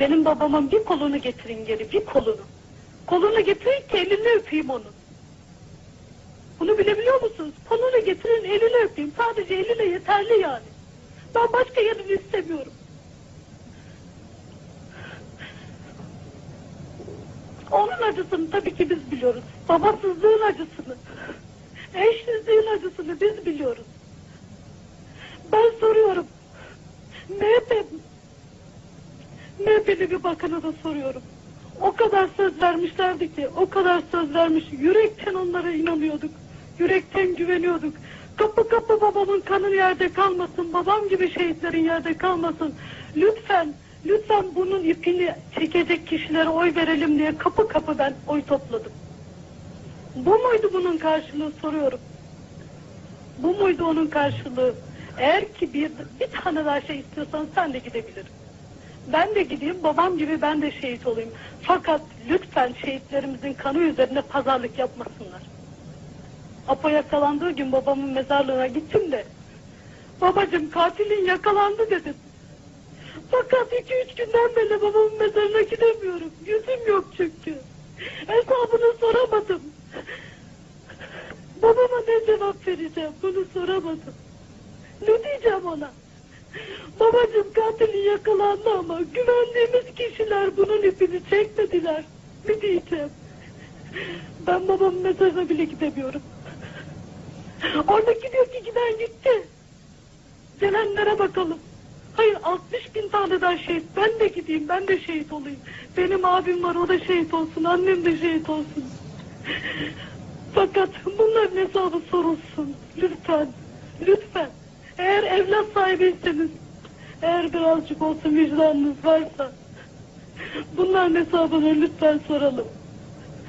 Benim babamın bir kolunu getirin geri, bir kolunu. Kolunu getirin ki elini öpeyim onun. Bunu bilebiliyor musunuz? Kolunu getirin, elini öpeyim. Sadece eline yeterli yani. Ben başka yerini istemiyorum. Onun acısını tabii ki biz biliyoruz. Babasızlığın acısını, eşsizliğin acısını biz biliyoruz. Ben soruyorum. MHP, MHP'li bir bakana da soruyorum. O kadar söz vermişlerdi ki, o kadar söz vermiş. Yürekten onlara inanıyorduk. Yürekten güveniyorduk. Kapı kapı babamın kanı yerde kalmasın. Babam gibi şehitlerin yerde kalmasın. Lütfen, lütfen bunun ipini çekecek kişilere oy verelim diye kapı kapı ben oy topladım. Bu muydu bunun karşılığı soruyorum. Bu muydu onun karşılığı? Eğer ki bir, bir tane daha şey istiyorsan sen de gidebilirim. Ben de gideyim babam gibi ben de şehit olayım. Fakat lütfen şehitlerimizin kanı üzerine pazarlık yapmasınlar. Apo yakalandığı gün babamın mezarlığına gittim de babacım katilin yakalandı dedim. Fakat iki üç günden beri babamın mezarına gidemiyorum. Yüzüm yok çünkü. Hesabını soramadım. Babama ne cevap vereceğim bunu soramadım. Ne diyeceğim ona? Babacım katilin yakalandı ama güvendiğimiz kişiler bunun ipini çekmediler. Ne diyeceğim? Ben babamın mezarına bile gidemiyorum. Oradaki diyor ki giden gitti. Gelenlere bakalım. Hayır 60 bin tane daha şehit. Ben de gideyim ben de şehit olayım. Benim abim var o da şehit olsun. Annem de şehit olsun. Fakat bunların hesabı sorulsun. Lütfen. Lütfen. Eğer evlat sahibiyseniz, eğer birazcık olsun vicdanınız varsa, bunların hesabını lütfen soralım.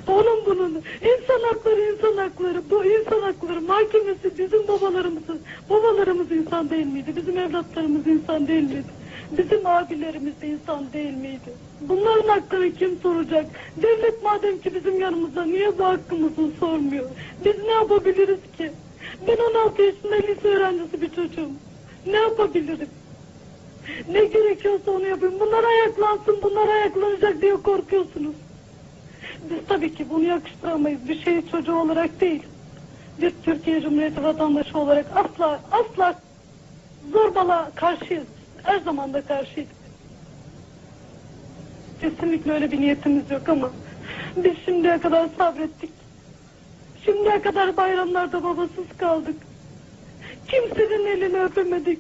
Onun bunun, insan hakları insan hakları, bu insan hakları mahkemesi bizim babalarımızın, babalarımız insan değil miydi? Bizim evlatlarımız insan değil miydi? Bizim abilerimiz de insan değil miydi? Bunların haklarını kim soracak? Devlet madem ki bizim yanımızda niye bu hakkımızı sormuyor? Biz ne yapabiliriz ki? Ben 16 yaşında lise öğrencisi bir çocuğum. Ne yapabilirim? Ne gerekiyorsa onu yapayım. Bunlar ayaklansın, bunlar ayaklanacak diye korkuyorsunuz. Biz tabii ki bunu yakıştıramayız. Bir şehit çocuğu olarak değil. Bir Türkiye Cumhuriyeti vatandaşı olarak asla asla zorbala karşıyız. Her zaman da karşıydık. Kesinlikle öyle bir niyetimiz yok ama biz şimdiye kadar sabrettik. Şimdiye kadar bayramlarda babasız kaldık. Kimsenin elini öpemedik.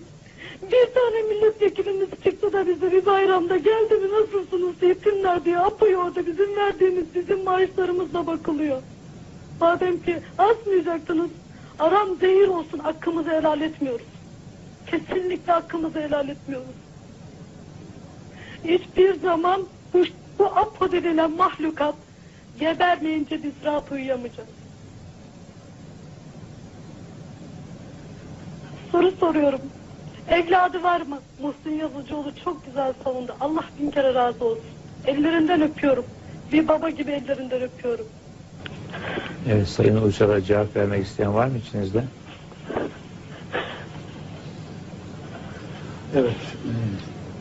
Bir tane milletvekilimiz çıktı da bize bir bayramda geldi mi nasılsınız yetimler diye Apo'yu orada bizim verdiğimiz bizim maaşlarımızla bakılıyor. Madem ki asmayacaktınız aram zehir olsun hakkımızı helal etmiyoruz. Kesinlikle hakkımızı helal etmiyoruz. Hiçbir zaman bu, bu Apo denilen mahlukat gebermeyince biz rahat uyuyamayacağız. Soru soruyorum. Evladı var mı? Muhsin Yazıcıoğlu çok güzel savundu. Allah bin kere razı olsun. Ellerinden öpüyorum. Bir baba gibi ellerinden öpüyorum. Evet, Sayın Uçar'a cevap vermek isteyen var mı içinizde? Evet,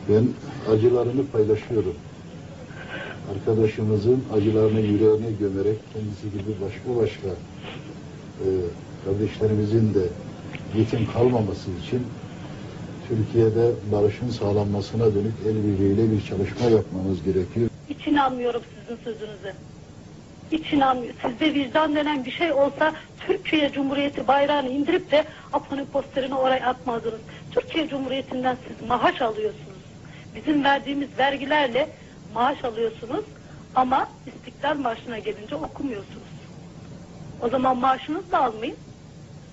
ben acılarını paylaşıyorum. Arkadaşımızın acılarını yüreğine gömerek kendisi gibi başka başka e, kardeşlerimizin de yetim kalmaması için Türkiye'de barışın sağlanmasına dönük el birliğiyle bir çalışma yapmamız gerekiyor. Hiç inanmıyorum sizin sözünüze. Hiç inanmıyorum. Sizde vicdan denen bir şey olsa Türkiye Cumhuriyeti bayrağını indirip de Apo'nun posterini oraya atmazdınız. Türkiye Cumhuriyeti'nden siz maaş alıyorsunuz. Bizim verdiğimiz vergilerle maaş alıyorsunuz ama İstiklal Marşı'na gelince okumuyorsunuz. O zaman maaşınızı da almayın.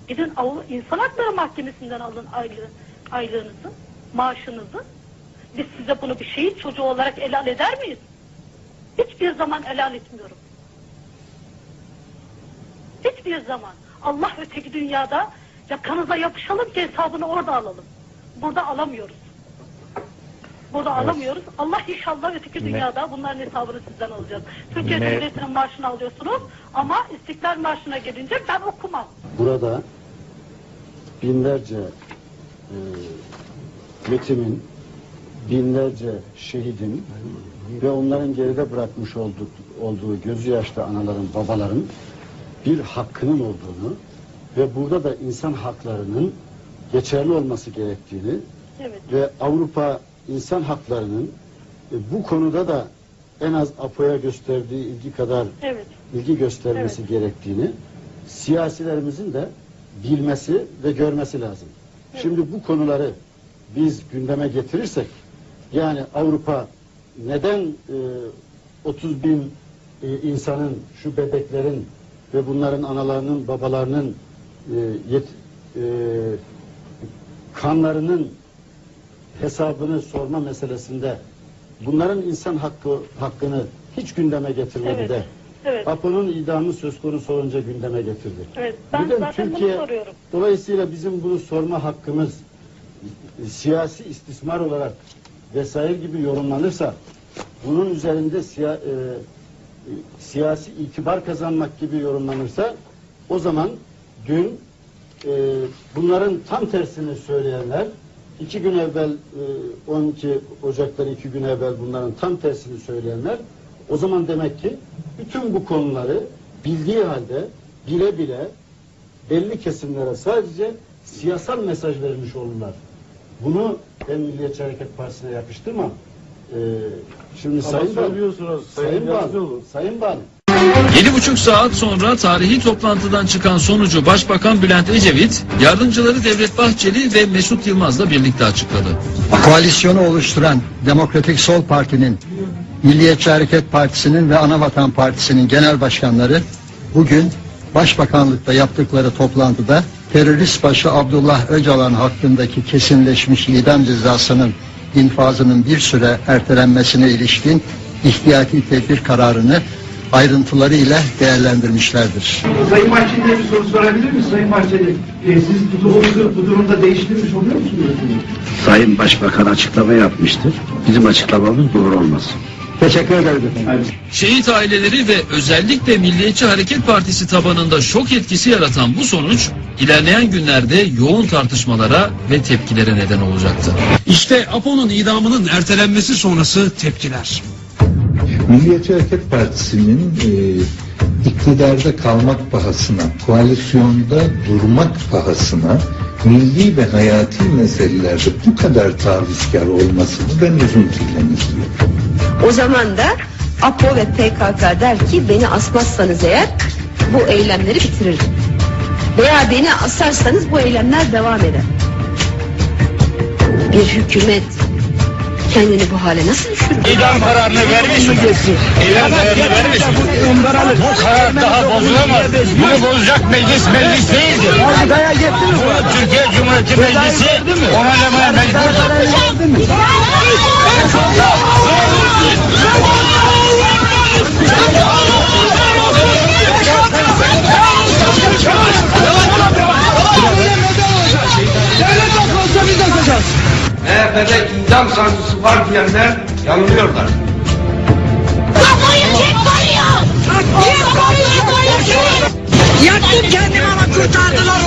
Gidin Avru- İnsan Hakları Mahkemesi'nden alın aylığı, aylığınızı, maaşınızı. Biz size bunu bir şehit çocuğu olarak helal eder miyiz? Hiçbir zaman helal etmiyorum. Hiçbir zaman. Allah öteki dünyada yakanıza yapışalım ki hesabını orada alalım. Burada alamıyoruz. Burada Evet. alamıyoruz. Allah inşallah öteki Ne- dünyada bunların hesabını sizden alacağız. Türkiye Ne- Cumhuriyeti'nin marşını alıyorsunuz ama İstiklal Marşı'na gelince ben okumam. Burada binlerce e, yetimin binlerce şehidin ve onların geride bırakmış olduk, olduğu gözü yaşlı anaların, babaların bir hakkının olduğunu ve burada da insan haklarının geçerli olması gerektiğini Evet. ve Avrupa insan haklarının e, bu konuda da en az APO'ya gösterdiği ilgi kadar Evet. ilgi göstermesi gerektiğini siyasilerimizin de bilmesi ve görmesi lazım. Şimdi bu konuları biz gündeme getirirsek yani Avrupa neden e, 30 bin e, insanın şu bebeklerin ve bunların analarının babalarının e, yet, e, kanlarının hesabını sorma meselesinde bunların insan hakkı hakkını hiç gündeme getirmedi Evet. de Evet. Apo'nun idamı söz konusu olunca gündeme getirdi. Evet. Ben Neden? zaten Türkiye- bunu soruyorum. Dolayısıyla bizim bunu sorma hakkımız siyasi istismar olarak vesaire gibi yorumlanırsa bunun üzerinde siya, e, siyasi itibar kazanmak gibi yorumlanırsa o zaman dün e, bunların tam tersini söyleyenler iki gün evvel e, 12 Ocak'tan iki gün evvel bunların tam tersini söyleyenler o zaman demek ki bütün bu konuları bildiği halde bile bile belli kesimlere sadece siyasal mesaj vermiş olurlar. Bunu ben Milliyetçi Hareket Partisi'ne yakıştırmam. Ee, şimdi Sayın Bal, Sayın Bal, Sayın Bal, Yedi buçuk saat sonra tarihi toplantıdan çıkan sonucu Başbakan Bülent Ecevit, yardımcıları Devlet Bahçeli ve Mesut Yılmaz'la birlikte açıkladı. koalisyonu oluşturan Demokratik Sol Parti'nin, Milliyetçi Hareket Partisi'nin ve Anavatan Partisi'nin genel başkanları bugün Başbakanlıkta yaptıkları toplantıda terörist başı Abdullah Öcalan hakkındaki kesinleşmiş idam cezasının infazının bir süre ertelenmesine ilişkin ihtiyati tedbir kararını ayrıntılarıyla değerlendirmişlerdir. Sayın Bahçeli'ye bir soru sorabilir miyiz Sayın Bahçeli? Ee, siz tutumunuzu bu durumda değiştirmiş oluyor musunuz? Sayın Başbakan açıklama yapmıştır. Bizim açıklamamız doğru olmaz. Teşekkür ederiz efendim. Şehit aileleri ve özellikle Milliyetçi Hareket Partisi tabanında şok etkisi yaratan bu sonuç, ilerleyen günlerde yoğun tartışmalara ve tepkilere neden olacaktı. İşte Apo'nun idamının ertelenmesi sonrası tepkiler. Milliyetçi Hareket Partisi'nin e, iktidarda kalmak pahasına, koalisyonda durmak pahasına milli ve hayati meselelerde bu kadar tavizkar olmasını ben üzüntüyle izliyorum. O zaman da APO ve PKK der ki beni asmazsanız eğer bu eylemleri bitiririm. Veya beni asarsanız bu eylemler devam eder. Bir hükümet kendini bu hale nasıl düşürür? İdam kararını vermiş mi? İdam kararını vermiş mi? Bu karar daha bozulamaz. Bunu bozacak meclis meclis değildir. Bunu Türkiye Cumhuriyeti Meclisi onaylamaya mecburdur. İdam sancısı var diyenler yanılıyorlar. Yaktım kendimi ama kurtardılar.